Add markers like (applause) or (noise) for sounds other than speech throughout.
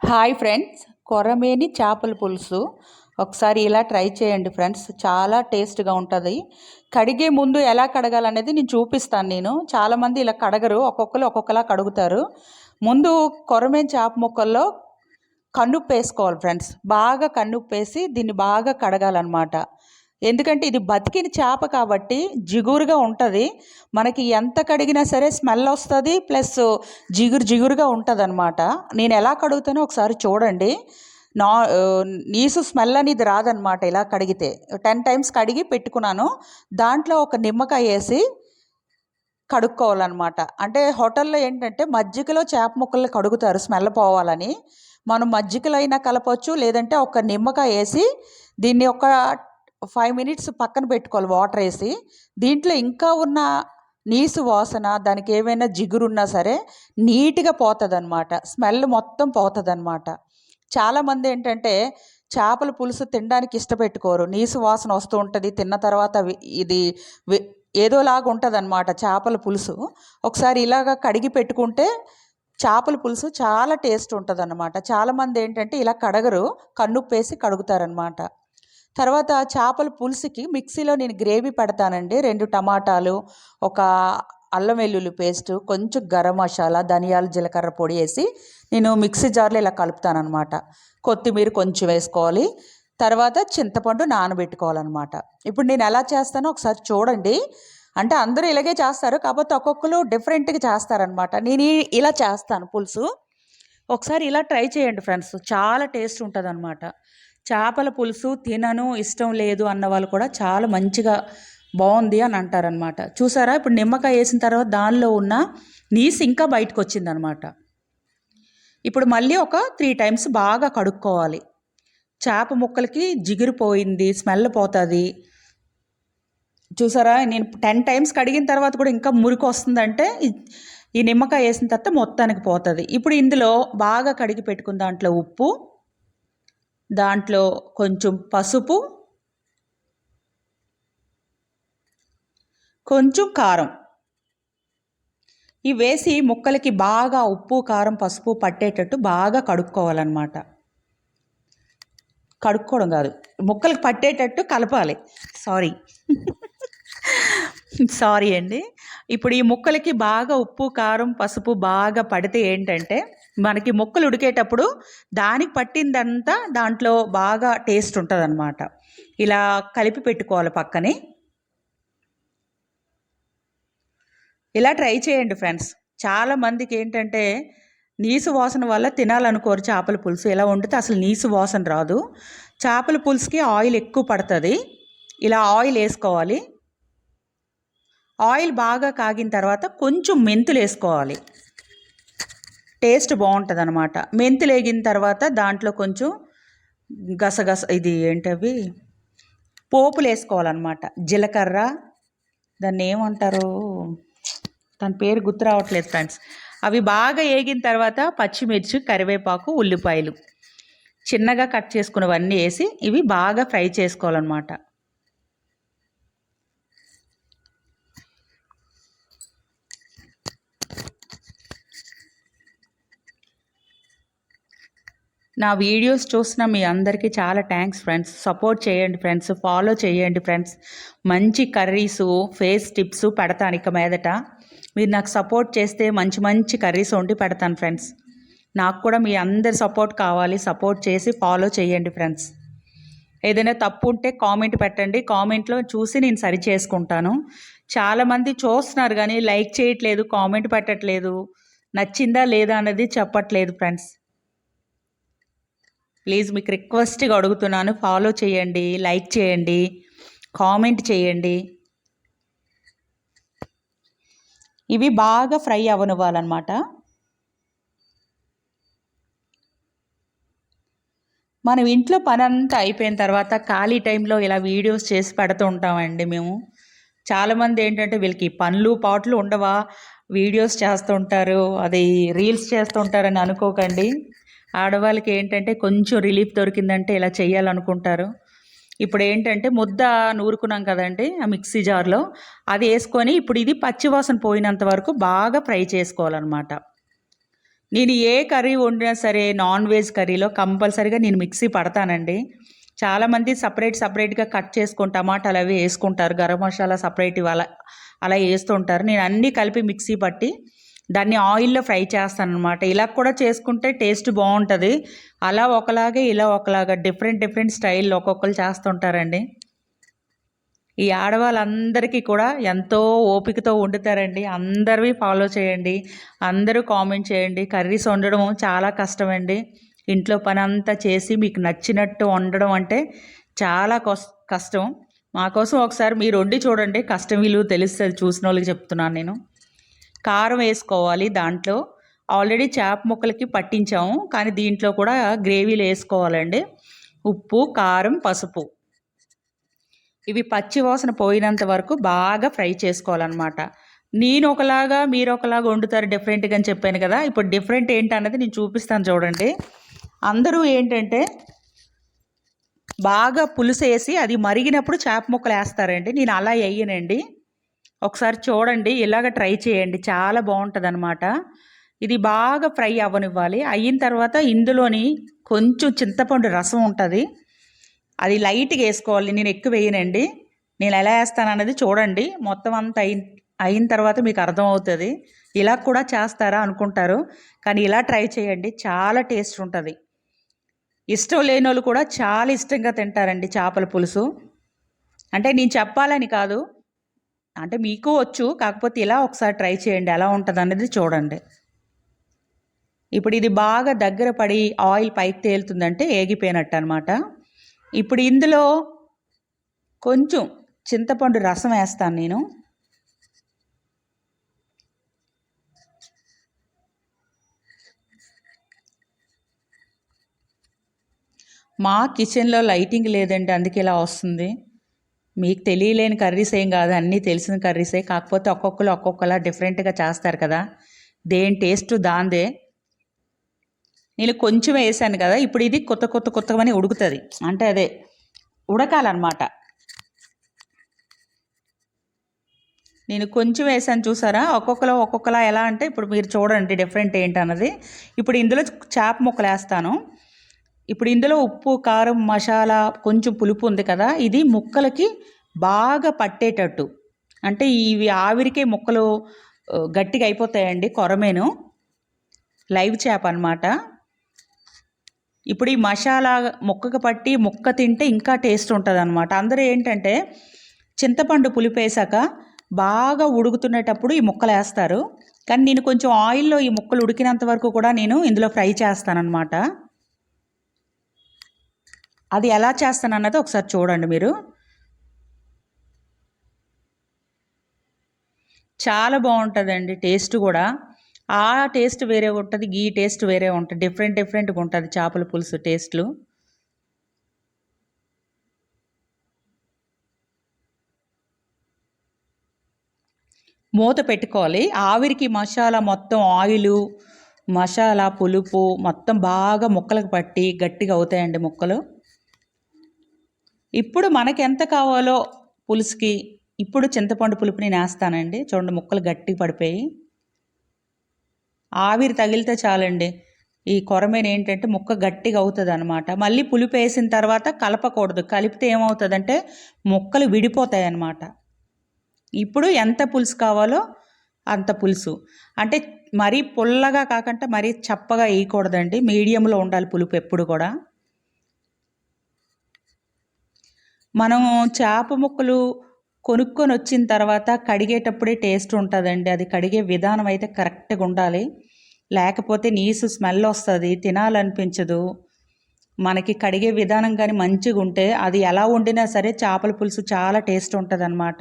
Hi friends. కొరమేని చేపల పులుసు. ఒకసారి ఇలా ట్రై చేయండి ఫ్రెండ్స్. చాలా టేస్ట్గా ఉంటుంది. కడిగే ముందు ఎలా కడగాలనేది నేను చూపిస్తాను నేను. చాలామంది ఇలా కడగరు. ఒక్కొక్కరు ఒక్కొక్కలా కడుగుతారు. ముందు కొరమేని చేప ముక్కల్లో కన్నుప్పు వేసుకోవాలి ఫ్రెండ్స్. బాగా కన్నుప్పు వేసి దీన్ని బాగా కడగాలన్నమాట. ఎందుకంటే ఇది బతికిన చేప కాబట్టి జిగురుగా ఉంటుంది. మనకి ఎంత కడిగినా సరే స్మెల్ వస్తుంది ప్లస్ జిగురు జిగురుగా ఉంటుంది అనమాట నేను ఎలా కడుగుతానో ఒకసారి చూడండి. నా నీసు స్మెల్ అనేది రాదనమాట ఇలా కడిగితే. టెన్ టైమ్స్ కడిగి పెట్టుకున్నాను. దాంట్లో ఒక నిమ్మకాయ వేసి కడుక్కోవాలన్నమాట. అంటే హోటల్లో ఏంటంటే మజ్జిగలో చేప ముక్కలు కడుగుతారు స్మెల్ పోవాలని. మనం మజ్జిగలో అయినా కలపచ్చు లేదంటే ఒక నిమ్మకాయ వేసి దీన్ని ఒక ఫైవ్ మినిట్స్ పక్కన పెట్టుకోవాలి వాటర్ వేసి. దీంట్లో ఇంకా ఉన్న నీసు వాసన దానికి ఏమైనా జిగురున్నా సరే నీట్గా పోతుంది అనమాట స్మెల్ మొత్తం పోతుంది అనమాట చాలామంది ఏంటంటే చేపల పులుసు తినడానికి ఇష్టపెట్టుకోరు. నీసు వాసన వస్తూ ఉంటుంది తిన్న తర్వాత ఇది ఏదోలాగా ఉంటుంది అనమాట చేపల పులుసు. ఒకసారి ఇలాగ కడిగి పెట్టుకుంటే చేపల పులుసు చాలా టేస్ట్ ఉంటుంది అనమాట చాలామంది ఏంటంటే ఇలా కడగరు కన్నుప్పేసి కడుగుతారనమాట తర్వాత చేపల పులుసుకి మిక్సీలో నేను గ్రేవీ పెడతానండి. రెండు టమాటాలు ఒక అల్లం వెల్లుల్లి పేస్ట్ కొంచెం గరం మసాలా ధనియాలు జీలకర్ర పొడి వేసి నేను మిక్సీ జార్లో ఇలా కలుపుతానమాట కొత్తిమీర కొంచెం వేసుకోవాలి. తర్వాత చింతపండు నానబెట్టుకోవాలన్నమాట. ఇప్పుడు నేను ఎలా చేస్తానో ఒకసారి చూడండి. అంటే అందరూ ఇలాగే చేస్తారు కాకపోతే ఒక్కొక్కరు డిఫరెంట్గా చేస్తారనమాట నేను ఇలా చేస్తాను పులుసు. ఒకసారి ఇలా ట్రై చేయండి ఫ్రెండ్స్. చాలా టేస్ట్ ఉంటుంది అనమాట చేపల పులుసు తినను ఇష్టం లేదు అన్న వాళ్ళు కూడా చాలా మంచిగా బాగుంది అని అంటారనమాట చూసారా? ఇప్పుడు నిమ్మకాయ వేసిన తర్వాత దానిలో ఉన్న నీసు ఇంకా బయటకు వచ్చిందనమాట ఇప్పుడు మళ్ళీ ఒక త్రీ టైమ్స్ బాగా కడుక్కోవాలి. చేప ముక్కలకి జిగురు పోయింది స్మెల్ పోతుంది. చూసారా? నేను టెన్ టైమ్స్ కడిగిన తర్వాత కూడా ఇంకా మురికి వస్తుందంటే ఈ నిమ్మకాయ వేసిన తర్వాత మొత్తానికి పోతుంది. ఇప్పుడు ఇందులో బాగా కడిగి పెట్టుకున్న దాంట్లో ఉప్పు దాంట్లో కొంచెం పసుపు కొంచెం కారం. ఇవి వేసి ముక్కలకి బాగా ఉప్పు కారం పసుపు పట్టేటట్టు బాగా కడుక్కోవాలన్నమాట. కడుక్కోవడం కాదు ముక్కలకి పట్టేటట్టు కలపాలి. సారీ సారీ (laughs) అండి. ఇప్పుడు ఈ ముక్కలకి బాగా ఉప్పు కారం పసుపు బాగా పడితే ఏంటంటే మనకి ముక్కలు ఉడికేటప్పుడు దానికి పట్టిందంతా దాంట్లో బాగా టేస్ట్ ఉంటుంది అనమాట ఇలా కలిపి పెట్టుకోవాలి పక్కనే. ఇలా ట్రై చేయండి ఫ్రెండ్స్. చాలామందికి ఏంటంటే నీసు వాసన వల్ల తినాలనుకోరు చేపల పులుసు. ఇలా వండితే అసలు నీసు వాసన రాదు. చేపల పులుసుకి ఆయిల్ ఎక్కువ పడుతుంది. ఇలా ఆయిల్ వేసుకోవాలి. ఆయిల్ బాగా కాగిన తర్వాత కొంచెం మెంతులు వేసుకోవాలి. టేస్ట్ బాగుంటుంది అనమాట మెంతులు వేగిన తర్వాత దాంట్లో కొంచెం గసగస ఇది ఏంటవి? పోపులు వేసుకోవాలన్నమాట. జీలకర్ర దాన్ని ఏమంటారు? దాని పేరు గుర్తు రావట్లేదు ఫ్రెండ్స్. అవి బాగా వేగిన తర్వాత పచ్చిమిర్చి కరివేపాకు ఉల్లిపాయలు చిన్నగా కట్ చేసుకున్నవన్నీ వేసి ఇవి బాగా ఫ్రై చేసుకోవాలన్నమాట. నా వీడియోస్ చూసిన మీ అందరికీ చాలా థ్యాంక్స్ ఫ్రెండ్స్ సపోర్ట్ చేయండి ఫ్రెండ్స్ ఫాలో చేయండి ఫ్రెండ్స్ మంచి కర్రీసు ఫేస్ టిప్స్ పెడతాను ఇక మీదట. మీరు నాకు సపోర్ట్ చేస్తే మంచి మంచి కర్రీస్ వండి పెడతాను ఫ్రెండ్స్ నాకు కూడా మీ అందరి సపోర్ట్ కావాలి. సపోర్ట్ చేసి ఫాలో చేయండి ఫ్రెండ్స్ ఏదైనా తప్పు ఉంటే కామెంట్ పెట్టండి. కామెంట్లో చూసి నేను సరి చేసుకుంటాను. చాలామంది చూస్తున్నారు కానీ లైక్ చేయట్లేదు కామెంట్ పెట్టట్లేదు. నచ్చిందా లేదా అన్నది చెప్పట్లేదు ఫ్రెండ్స్ ప్లీజ్ మీకు రిక్వెస్ట్గా అడుగుతున్నాను. ఫాలో చేయండి లైక్ చేయండి కామెంట్ చేయండి. ఇవి బాగా ఫ్రై అవనివ్వాలన్నమాట. మనం ఇంట్లో పని అంతా అయిపోయిన తర్వాత ఖాళీ టైంలో ఇలా వీడియోస్ చేసి పెడుతూ ఉంటామండి మేము. చాలామంది ఏంటంటే వీళ్ళకి పనులు పాటలు ఉండవా? వీడియోస్ చేస్తుంటారు అది రీల్స్ చేస్తుంటారని అనుకోకండి. ఆడవాళ్ళకి ఏంటంటే కొంచెం రిలీఫ్ దొరికిందంటే ఇలా చేయాలనుకుంటారు ఇప్పుడు ఏంటంటే ముద్ద నూరుకున్నాం కదండి ఆ మిక్సీ జార్లో. అది వేసుకొని ఇప్పుడు ఇది పచ్చివాసన పోయినంత వరకు బాగా ఫ్రై చేసుకోవాలన్నమాట. నేను ఏ కర్రీ వండినా సరే నాన్ వెజ్ కర్రీలో కంపల్సరీగా నేను మిక్సీ పడతానండి. చాలామంది సపరేట్ సపరేట్గా కట్ చేసుకొని టమాటాలు అవి వేసుకుంటారు. గరం మసాలా సపరేట్ అలా అలా వేస్తుంటారు. నేను అన్నీ కలిపి మిక్సీ పట్టి దాన్ని ఆయిల్లో ఫ్రై చేస్తాను అనమాట ఇలా కూడా చేసుకుంటే టేస్ట్ బాగుంటుంది. అలా ఒకలాగే ఇలా ఒకలాగా డిఫరెంట్ డిఫరెంట్ స్టైల్లో ఒక్కొక్కరు చేస్తుంటారండి. ఈ ఆడవాళ్ళందరికీ కూడా ఎంతో ఓపికతో వండుతారండి. అందరివి ఫాలో చేయండి. అందరూ కామెంట్ చేయండి. కర్రీస్ వండడం చాలా కష్టమండి. ఇంట్లో పని అంతా చేసి మీకు నచ్చినట్టు వండడం అంటే చాలా కష్టం. మా కోసం ఒకసారి మీరు వండి చూడండి. కష్టం విలువ తెలుస్తుంది. చూసిన వాళ్ళకి చెప్తున్నాను నేను. కారం వేసుకోవాలి దాంట్లో. ఆల్రెడీ చేప ముక్కలకి పట్టించాము కానీ దీంట్లో కూడా గ్రేవీలు వేసుకోవాలండి. ఉప్పు కారం పసుపు. ఇవి పచ్చి వాసన పోయినంత వరకు బాగా ఫ్రై చేసుకోవాలన్నమాట. నేను ఒకలాగా మీరు ఒకలాగా వండుతారు డిఫరెంట్గా అని చెప్పాను కదా ఇప్పుడు డిఫరెంట్ ఏంటన్నది నేను చూపిస్తాను చూడండి. అందరూ ఏంటంటే బాగా పులుసు వేసి అది మరిగినప్పుడు చేప ముక్కలు వేస్తారండి. నేను అలా వేయనండి. ఒకసారి చూడండి ఇలాగ ట్రై చేయండి. చాలా బాగుంటుంది అనమాట ఇది బాగా ఫ్రై అవ్వనివ్వాలి. అయిన తర్వాత ఇందులోని కొంచెం చింతపండు రసం ఉంటుంది. అది లైట్గా వేసుకోవాలి. నేను ఎక్కువ వేయనండి. నేను ఎలా వేస్తాను అనేది చూడండి. మొత్తం అంతా అయిన అయిన తర్వాత మీకు అర్థమవుతుంది. ఇలా కూడా చేస్తారా అనుకుంటారు. కానీ ఇలా ట్రై చేయండి. చాలా టేస్ట్ ఉంటుంది. ఇష్టం లేని వాళ్ళు కూడా చాలా ఇష్టంగా తింటారండి చేపల పులుసు. అంటే నేను చెప్పాలని కాదు. అంటే మీకు వచ్చు కాకపోతే ఇలా ఒకసారి ట్రై చేయండి ఎలా ఉంటుంది అనేది చూడండి. ఇప్పుడు ఇది బాగా దగ్గర పడి ఆయిల్ పైకి తేలుతుందంటే ఏగిపోయినట్టు అనమాట ఇప్పుడు ఇందులో కొంచెం చింతపండు రసం వేస్తాను నేను. మా కిచెన్లో లైటింగ్ లేదండి అందుకే ఇలా వస్తుంది. మీకు తెలియలేని కర్రీస్ ఏం కాదు అన్నీ తెలిసిన కర్రీసే. కాకపోతే ఒక్కొక్కరు ఒక్కొక్కలా డిఫరెంట్గా చేస్తారు కదా. దేని టేస్ట్ దాందే. నేను కొంచెం వేసాను కదా ఇప్పుడు ఇది కొత్త కొత్త కొత్తగానే ఉడుకుతుంది. అంటే అదే ఉడకాలన్నమాట. నేను కొంచెం వేసాను చూసారా? ఒక్కొక్కలో ఒక్కొక్కలా ఎలా అంటే ఇప్పుడు మీరు చూడండి డిఫరెంట్ ఏంటన్నది. ఇప్పుడు ఇందులో చేప ముక్కలు వేస్తాను ఇప్పుడు ఇందులో ఉప్పు కారం మసాలా కొంచెం పులుపు ఉంది కదా ఇది ముక్కలకి బాగా పట్టేటట్టు. అంటే ఇవి ఆవిరికే ముక్కలు గట్టిగా అయిపోతాయండి కొరమేను. లైవ్ చేప అనమాట ఇప్పుడు ఈ మసాలా ముక్కకు పట్టి ముక్క తింటే ఇంకా టేస్ట్ ఉంటుంది అనమాట అందరూ ఏంటంటే చింతపండు పులిపేశాక బాగా ఉడుకుతునేటప్పుడు ఈ ముక్కలు వేస్తారు. కానీ నేను కొంచెం ఆయిల్లో ఈ ముక్కలు ఉడికినంత వరకు కూడా నేను ఇందులో ఫ్రై చేస్తానన్నమాట. అది ఎలా చేస్తాను అన్నది ఒకసారి చూడండి మీరు. చాలా బాగుంటుందండి టేస్ట్ కూడా. ఆ టేస్ట్ వేరే ఉంటుంది ఈ టేస్ట్ వేరే ఉంటుంది డిఫరెంట్ డిఫరెంట్గా ఉంటుంది చేపల పులుసు టేస్ట్లు. మూత పెట్టుకోవాలి. ఆవిరికి మసాలా మొత్తం ఆయిలు మసాలా పులుపు మొత్తం బాగా ముక్కలకు పట్టి గట్టిగా అవుతాయండి ముక్కలు. ఇప్పుడు మనకి ఎంత కావాలో పులుసుకి ఇప్పుడు చింతపండు పులుపుని నేస్తానండి. చూడండి ముక్కలు గట్టి పడిపోయి. ఆవిరి తగిలితే చాలండి. ఈ కొరమేన ఏంటంటే ముక్క గట్టిగా అవుతుంది అనమాట మళ్ళీ పులుపు వేసిన తర్వాత కలపకూడదు. కలిపితే ఏమవుతుందంటే ముక్కలు విడిపోతాయి అన్నమాట ఇప్పుడు ఎంత పులుసు కావాలో అంత పులుసు. అంటే మరీ పుల్లగా కాకుండా మరీ చప్పగా వేయకూడదండి. మీడియంలో ఉండాలి పులుపు ఎప్పుడు కూడా. మనం చేప ముక్కలు కొనుక్కొని వచ్చిన తర్వాత కడిగేటప్పుడే టేస్ట్ ఉంటుందండి. అది కడిగే విధానం అయితే కరెక్ట్గా ఉండాలి. లేకపోతే నీసు స్మెల్ వస్తుంది తినాలనిపించదు. మనకి కడిగే విధానం కానీ మంచిగా ఉంటే అది ఎలా వండినా సరే చేపల పులుసు చాలా టేస్ట్ ఉంటుంది అనమాట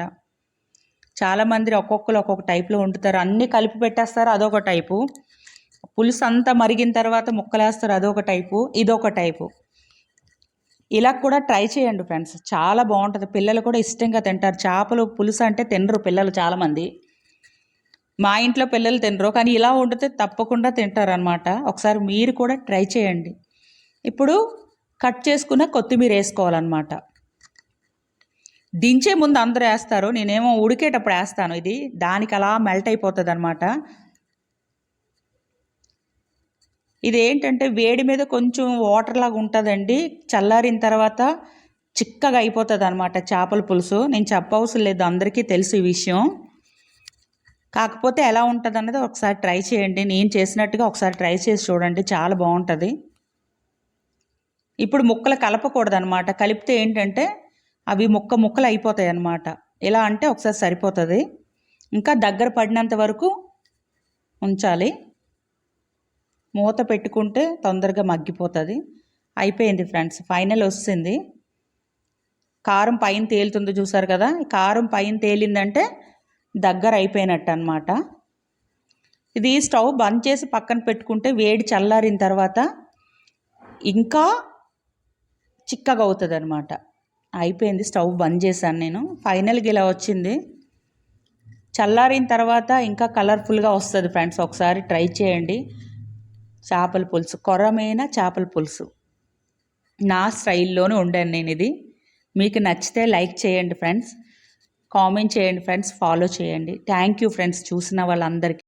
చాలామంది ఒక్కొక్కరు ఒక్కొక్క టైప్లో వండుతారు. అన్నీ కలిపి పెట్టేస్తారు అదొక టైపు. పులుసు అంతా మరిగిన తర్వాత ముక్కలేస్తారు అదొక టైపు ఇదొక టైపు. ఇలా కూడా ట్రై చేయండి ఫ్రెండ్స్. చాలా బాగుంటుంది. పిల్లలు కూడా ఇష్టంగా తింటారు. చేపలు పులుసు అంటే తినరు పిల్లలు చాలామంది. మా ఇంట్లో పిల్లలు తినరు. కానీ ఇలా వండితే తప్పకుండా తింటారు అనమాట ఒకసారి మీరు కూడా ట్రై చేయండి. ఇప్పుడు కట్ చేసుకున్న కొత్తిమీర వేసుకోవాలన్నమాట. దించే ముందు అందరూ వేస్తారు. నేనేమో ఉడికేటప్పుడు వేస్తాను ఇది. దానికి అలా మెల్ట్ అయిపోతుంది అనమాట ఇది ఏంటంటే వేడి మీద కొంచెం వాటర్ లాగా ఉంటుందండి. చల్లారిన తర్వాత చిక్కగా అయిపోతుంది అనమాట చేపల పులుసు. నేను చెప్పవసరం లేదు అందరికీ తెలుసు ఈ విషయం. కాకపోతే ఎలా ఉంటుంది అన్నది ఒకసారి ట్రై చేయండి. నేను చేసినట్టుగా ఒకసారి ట్రై చేసి చూడండి చాలా బాగుంటుంది. ఇప్పుడు ముక్కలు కలపకూడదు అనమాట కలిపితే ఏంటంటే అవి ముక్క ముక్కలు అయిపోతాయి అన్నమాట ఎలా అంటే ఒకసారి సరిపోతుంది. ఇంకా దగ్గర పడినంత వరకు ఉంచాలి. మూత పెట్టుకుంటే తొందరగా మగ్గిపోతుంది. అయిపోయింది ఫ్రెండ్స్ ఫైనల్ వస్తుంది. కారం పైన తేలుతుంది చూసారు కదా కారం పైన తేలిందంటే దగ్గర అయిపోయినట్టు అనమాట ఇది స్టవ్ బంద్ చేసి పక్కన పెట్టుకుంటే వేడి చల్లారిన తర్వాత ఇంకా చిక్కగా అవుతుంది అనమాట అయిపోయింది స్టవ్ బంద్ చేశాను నేను ఫైనల్గా ఇలా వచ్చింది. చల్లారిన తర్వాత ఇంకా కలర్ఫుల్గా వస్తుంది ఫ్రెండ్స్ ఒకసారి ట్రై చేయండి. చేపల పులుసు. కొరమైన చేపల పులుసు? నా స్టైల్లోనే ఉండాను నేను ఇది. మీకు నచ్చితే లైక్ చేయండి ఫ్రెండ్స్. కామెంట్ చేయండి ఫ్రెండ్స్. ఫాలో చేయండి. Thank you friends. చూసిన వాళ్ళందరికీ.